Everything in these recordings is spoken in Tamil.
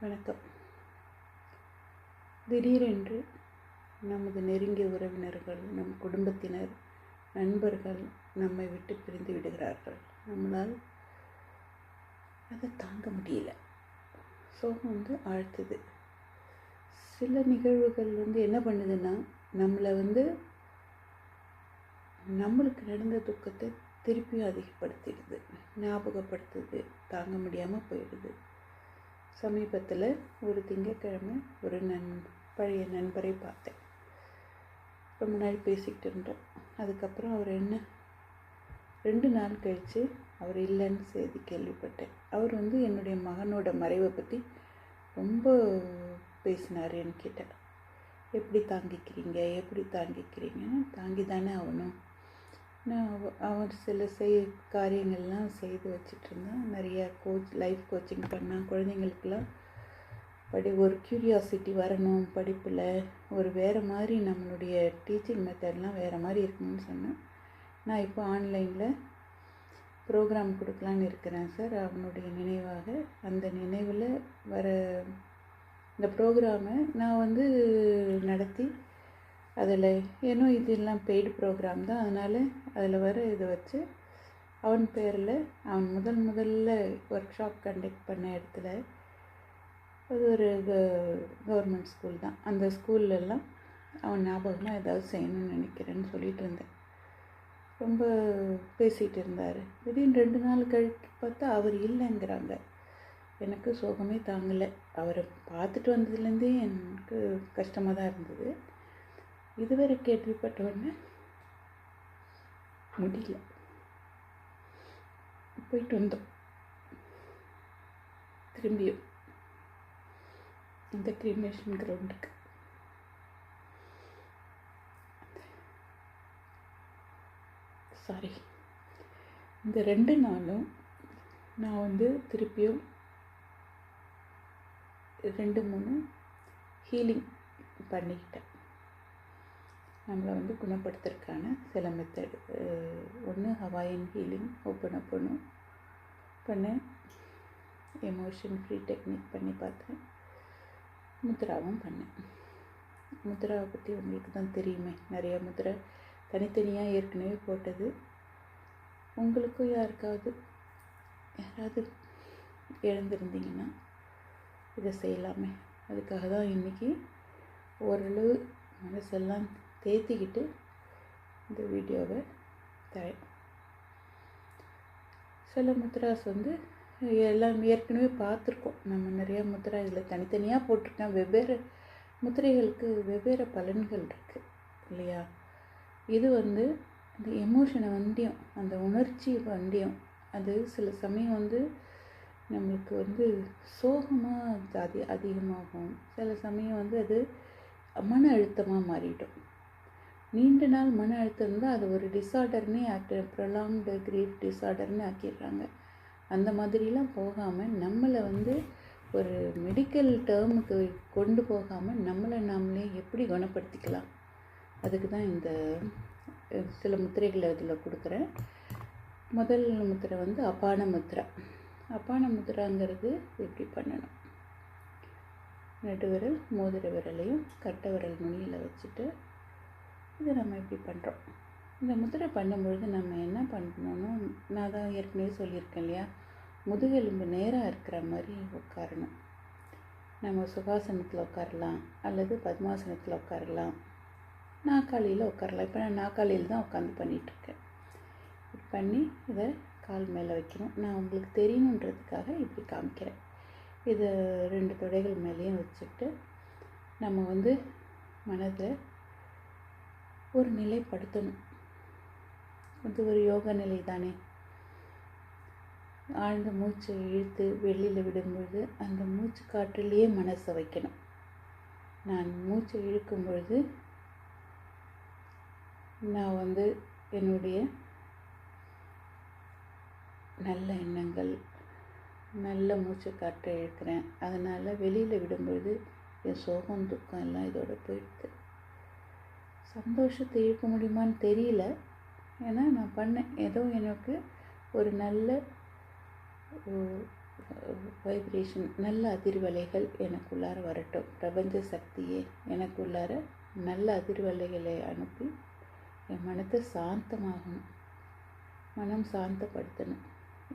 வணக்கம். திடீரென்று நமது நெருங்கிய உறவினர்கள் நம் குடும்பத்தினர் நண்பர்கள் நம்மை விட்டு பிரிந்து விடுகிறார்கள். நம்மளால் அதை தாங்க முடியல. சோகம் வந்து ஆழ்த்துது. சில நிகழ்வுகள் வந்து என்ன பண்ணுதுன்னா நம்மளை வந்து நம்மளுக்கு நடந்த துக்கத்தை திருப்பியும் அதிகப்படுத்திடுது. ஞாபகப்படுத்துது. தாங்க முடியாமல் போயிடுது. சமீபத்தில் ஒரு திங்கக்கிழமை ஒரு நண் பழைய நண்பரை பார்த்தேன். ரொம்ப நாள் பேசிக்கிட்டு இருந்தோம். அதுக்கப்புறம் அவர் என்ன ரெண்டு நாள் கழித்து அவர் இல்லைன்னு செய்தி கேள்விப்பட்டேன். அவர் வந்து என்னுடைய மகனோட மறைவை பற்றி ரொம்ப பேசினார் என்கிட்ட. எப்படி தாங்கிக்கிறீங்க எப்படி தாங்கிக்கிறீங்கன்னு தாங்கி தானே ஆகணும். நான் அவர் சில செய் காரியங்கள்லாம் செய்து வச்சிட்ருந்தேன். நிறையா நிறைய கோச் லைஃப் கோச்சிங் பண்ணான் குழந்தைங்களுக்கெல்லாம் படி ஒரு க்யூரியாசிட்டி வரணும் படிப்பில். ஒரு வேறு மாதிரி நம்மளுடைய டீச்சிங் மெத்தட்லாம் வேறு மாதிரி இருக்கணும்னு சொன்னேன். நான் இப்போ ஆன்லைனில் ப்ரோக்ராம் கொடுக்கலான்னு இருக்கிறேன் சார் அவனுடைய நினைவாக. அந்த நினைவில் வர இந்த ப்ரோக்ராமை நான் வந்து நடத்தி அதில் ஏன்னா இதெல்லாம் பெய்டு ப்ரோக்ராம் தான். அதனால் அதில் வர இதை வச்சு அவன் பேரில் அவன் முதல் முதல்ல ஒர்க் ஷாப் கண்டக்ட் பண்ண இடத்துல அது ஒரு கவர்மெண்ட் ஸ்கூல் தான். அந்த ஸ்கூல்லலாம் அவன் ஞாபகமாக ஏதாவது செய்யணும்னு நினைக்கிறேன்னு சொல்லிட்டு இருந்தேன். ரொம்ப பேசிகிட்டு இருந்தார். திடீர்னு ரெண்டு நாள் கழித்து பார்த்தா அவர் இல்லைங்கிறாங்க. எனக்கு சோகமே தாங்கலை. அவரை பார்த்துட்டு வந்ததுலேருந்தே எனக்கு கஷ்டமாக தான் இருந்தது. இதுவரை கேள்விப்பட்ட உடனே முடியல. போயிட்டு வந்தோம். திரும்பியும் இந்த கிரிமேஷன் கிரவுண்டுக்கு சாரி இந்த ரெண்டு நாளும் நான் வந்து திருப்பியும் ரெண்டு மூணு ஹீலிங் பண்ணிக்கிட்டேன். நம்மளை வந்து குணப்படுத்துறதுக்கான சில மெத்தடு ஒன்று ஹவாயின் ஹீலிங் ஓப்பன் அப்பணும் பண்ணேன் எமோஷன் ஃப்ரீ டெக்னிக் பண்ணி பார்த்தேன் முத்ராவும் பண்ணேன் முத்ராவை பற்றி உங்களுக்கு தான் தெரியுமே. நிறைய முத்ரை தனித்தனியாக ஏற்கனவே போட்டது. உங்களுக்கும் யாருக்காவது யாராவது எழுந்திருந்தீங்கன்னா இதை செய்யலாமே. அதுக்காக தான் இன்றைக்கி ஓரளவு மனசெல்லாம் தேத்திக்கிட்டு இந்த வீடியோவை தரேன் சில முத்ராஸ் வந்து எல்லாம் ஏற்கனவே பார்த்துருக்கோம். நம்ம நிறையா முத்ரா இதில் தனித்தனியாக போட்டிருக்கேன். வெவ்வேறு முத்திரைகளுக்கு வெவ்வேறு பலன்கள் இருக்குது இல்லையா? இது வந்து அந்த எமோஷனை வண்டியம் அந்த உணர்ச்சி வண்டியம். அது சில சமயம் வந்து நம்மளுக்கு வந்து சோகமாக அதி அதிகமாகும். சில சமயம் வந்து அது மன அழுத்தமாக மாறிடும். நீண்ட நாள் மன அழுத்தம் இருந்தால் அது ஒரு டிஸார்டர்னே ஆக்டி ப்ரொலாங்டு கிரீஃப் டிஸார்டர்னு ஆக்கிடுறாங்க. அந்த மாதிரிலாம் போகாமல் நம்மளை வந்து ஒரு மெடிக்கல் டேர்முக்கு கொண்டு போகாமல் நம்மளை நாமளே எப்படி குணப்படுத்திக்கலாம்? அதுக்கு தான் இந்த சில முத்திரைகளை இதில் கொடுக்குறேன். முதல் முத்திரை வந்து அபான முத்திரை. அபான முத்திராங்கிறது எப்படி பண்ணணும்? நடு விரல் மோதிர விரலையும் கட்டை விரல் நுனியில் வச்சுட்டு இதை நம்ம இப்படி பண்ணுறோம் இந்த முதிரை பண்ணும்பொழுது நம்ம என்ன பண்ணணும்னா நான் தான் ஏற்கனவே சொல்லியிருக்கேன் இல்லையா? முதுகெலும்பு நேராக இருக்கிற மாதிரி உட்காரணும். நம்ம சுகாசனத்தில் உட்காரலாம் அல்லது பத்மாசனத்தில் உட்காரலாம். நாக்காளியில் உட்காரலாம். இப்போ நான் நாக்காளியில் தான் உட்காந்து பண்ணிகிட்ருக்கேன் இப்படி பண்ணி இதை கால் மேலே வைக்கணும். நான் உங்களுக்கு தெரியணுன்றதுக்காக இப்படி காமிக்கிறேன். இதை ரெண்டு தொடைகள் மேலேயும் வச்சுக்கிட்டு நம்ம வந்து மனதை ஒரு நிலைப்படுத்தணும். அது ஒரு யோக நிலை தானே ஆழ்ந்த மூச்சை இழுத்து வெளியில் விடும்பொழுது அந்த மூச்சு காற்றிலேயே மனசை வைக்கணும். நான் மூச்சை இழுக்கும் பொழுது நான் வந்து என்னுடைய நல்ல எண்ணங்கள் நல்ல மூச்சு காற்றை இழுக்கிறேன். அதனால் வெளியில் விடும்பொழுது என் சோகம் துக்கம் எல்லாம் இதோட போயிடுது. சந்தோஷத்தை இழுக்க முடியுமான்னு தெரியல. ஏன்னா நான் பண்ணேன் ஏதோ எனக்கு ஒரு நல்ல வைப்ரேஷன் நல்ல அதிர்வலைகள் எனக்குள்ளார வரட்டும். பிரபஞ்ச சக்தியே எனக்குள்ளார நல்ல அதிர்வலைகளை அனுப்பி என் மனத்தை சாந்தமாகணும். மனம் சாந்தப்படுத்தணும்.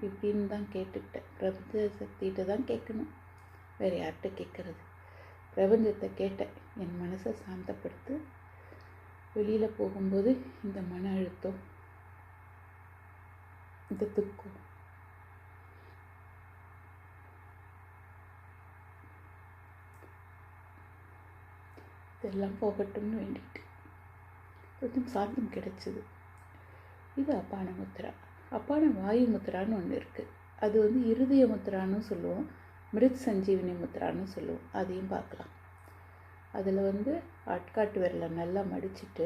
இப்படின்னு தான் கேட்டுக்கிட்டேன். பிரபஞ்ச சக்திகிட்ட தான் கேட்கணும். வேறு யார்கிட்ட கேட்குறது? பிரபஞ்சத்தை கேட்டேன். என் மனசை சாந்தப்படுத்து வெளியில் போகும்போது இந்த மன அழுத்தம் இந்த துக்கம். இதெல்லாம் போகட்டும்னு வேண்டிட்டு கொஞ்சம் சாந்தம் கிடைச்சிது. இது அப்பான முத்திரா அப்பான வாயு முத்திரான்னு ஒன்று இருக்குது அது வந்து இருதய முத்திரான்னு சொல்லுவோம். மிருத் சஞ்சீவினி முத்ரான்னு சொல்லுவோம். அதையும் பார்க்கலாம். அதில் வந்து ஆட்காட்டு விரலை நல்லா மடிச்சிட்டு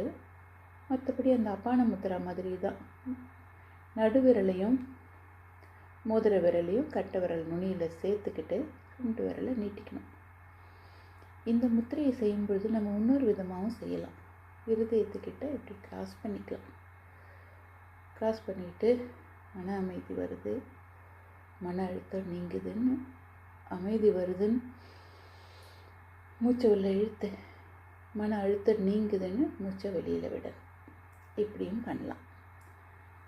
மற்றபடி அந்த அப்பான முத்திரா மாதிரி தான். நடுவிரலையும் மோதிர விரலையும் கட்டை விரல் நுனியில் சேர்த்துக்கிட்டு ரெண்டு விரலை நீட்டிக்கணும். இந்த முத்திரையை செய்யும் பொழுது நம்ம இன்னொரு விதமாகவும் செய்யலாம். இருதயத்துக்கிட்ட இப்படி கிராஸ் பண்ணிக்கலாம். கிராஸ் பண்ணிட்டு மன அமைதி வருது. மன அழுத்தம் நீங்குதுன்னு அமைதி வருதுன்னு மூச்சை உள்ள இழுத்து மன அழுத்தம் நீங்குதுன்னு மூச்சை வெளியில் விடணும். இப்படியும் பண்ணலாம்.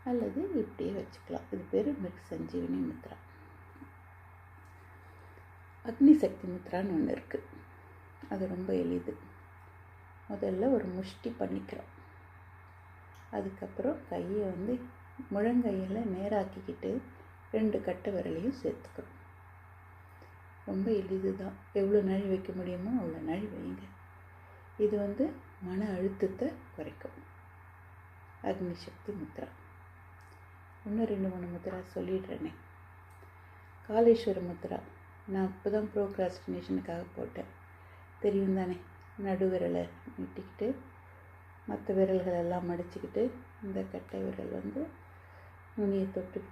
அல்லது இப்படியே வச்சுக்கலாம். இது பேர் மிருக் சஞ்சீவினி முத்ரா. அக்னி சக்தி முத்ரான்னு ஒன்று இருக்குது அது ரொம்ப எளிது. முதல்ல ஒரு முஷ்டி பண்ணிக்கிறோம். அதுக்கப்புறம் கையை வந்து முழங்கையில் நேராக்கிக்கிட்டு ரெண்டு கட்டை விரலையும் சேர்த்துக்கிறோம். ரொம்ப எளிது தான். எவ்வளோ நாள் வைக்க முடியுமோ அவ்வளோ நாள் வைங்க இது வந்து மன அழுத்தத்தை குறைக்கும். அக்னி சக்தி முத்ரா. இன்னும் ரெண்டு மூணு முத்ரா சொல்லிடுறேனே. காலேஸ்வர முத்ரா. நான் இப்போ தான் ப்ரோக்ராஸ்டினேஷனுக்காக போட்டேன். தெரியும் தானே? நடு விரலை நீட்டிக்கிட்டு மற்ற விரல்கள் எல்லாம் மடிச்சுக்கிட்டு இந்த கட்டை விரல் வந்து நுனியை தொட்டுக்கிட்டு